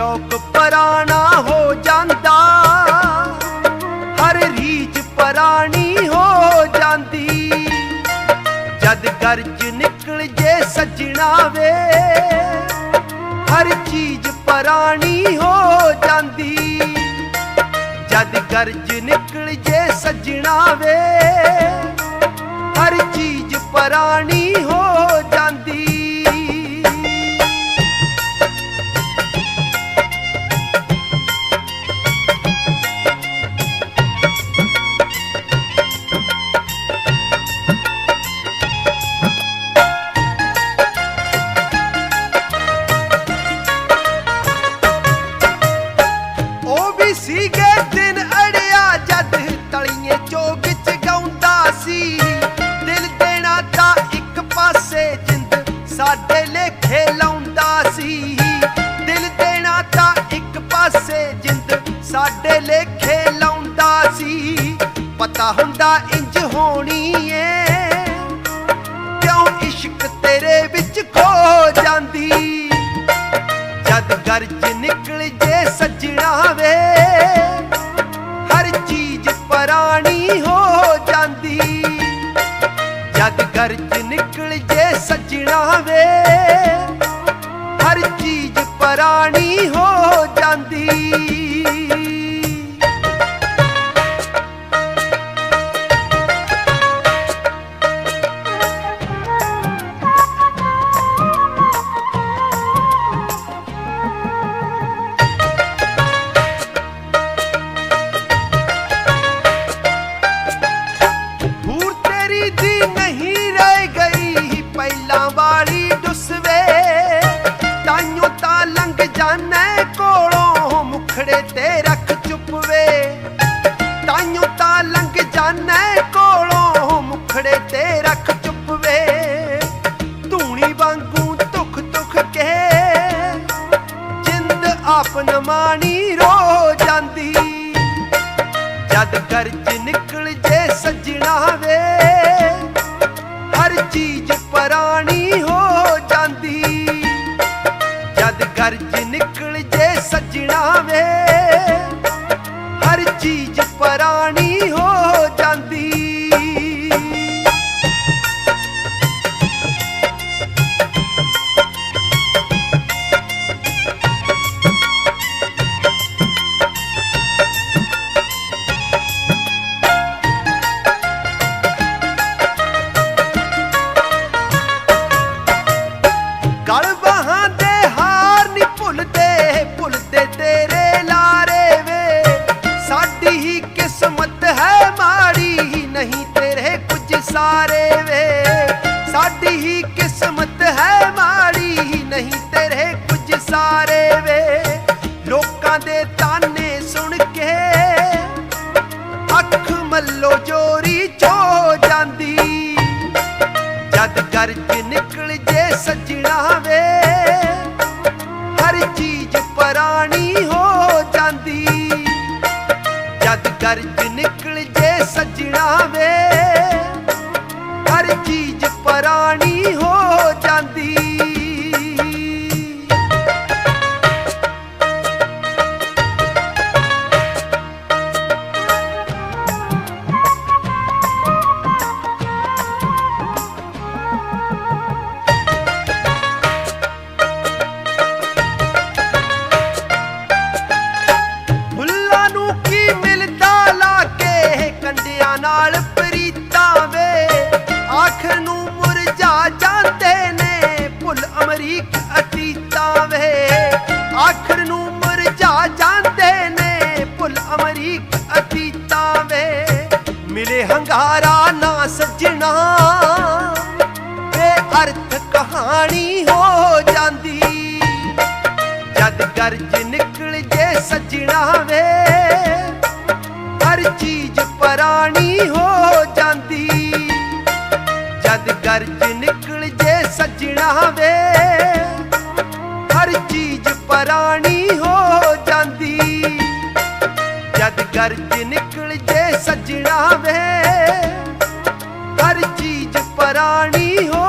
ਸ਼ੌਕ ਪਰਾਣਾ ਹੋ ਜਾਂਦਾ। ਹਰ ਰੀਝ ਪਰਾਣੀ ਹੋ ਜਾਂਦੀ। ਜਦ ਗਰਜ ਨਿਕਲ ਜੇ ਸਜਣਾ ਵੇ, ਹਰ ਚੀਜ਼ ਪਰਾਣੀ ਹੋ ਜਾਂਦੀ। ਜਦ ਗਰਜ ਨਿਕਲ ਜੇ ਸਜਣਾ ਵੇ, ਹਰ ਚੀਜ਼ ਪਰਾਣੀ ਹੋ ਸਾਡੇ ਲੇਖੇ ਲਾਉਂਦਾ ਸੀ। ਪਤਾ ਹੁੰਦਾ ਇੰਜ ਹੋਣੀ ਏ। ਕਿਉਂ ਇਸ਼ਕ ਤੇਰੇ ਵਿੱਚ ਖੋ ਜਾਂਦੀ ਜਿੰਦ ਆਪ ਰੋ ਜਾਂਦੀ। ਜਦ ਕਰ ਕੁਝ ਵੇ। ਸਾਡੀ ਹੀ ਕਿਸਮਤ ਹੈ ਮਾੜੀ ਨਹੀਂ ਤੇਰੇ ਕੁਝ ਸਾਰੇ ਵੇ। ਲੋਕਾਂ ਦੇ ਤਾਨੇ ਸੁਣ ਕੇ ਅੱਖ ਮੱਲੋ ਜੋਰੀ ਚੋ ਜਾਂਦੀ। ਜਦ ਗਰਜ ਨਿਕਲ ਜੇ ਸੱਜਣਾ ਵੇ, ਹਰ ਚੀਜ਼ ਮਿਲੇ ਨਾ ਸੱਜਣਾ। ਵੇ ਅਰਥ ਕਹਾਣੀ ਹੋ ਜਾਂਦੀ। ਜਦ ਗਰਜ ਨਿਕਲ ਜੇ ਸੱਜਣਾ ਵੇ, ਹਰ ਚੀਜ਼ ਪਰਾਣੀ ਹੋ ਜਾਂਦੀ। ਜਦ ਗਰਜ ਨਿਕਲ ਜੇ ਸੱਜਣਾ ਵੇ, ਹਰ ਚੀਜ਼ ਪਰਾਣੀ ਹੋ ਜਾਂਦੀ। ਜਦ ਗਰਜ ਨਿਕਲ ਜੇ ਸੱਜਣਾ ਵੇ ਹਰ ਚੀਜ਼ ਪਰਾਣੀ ਹੋ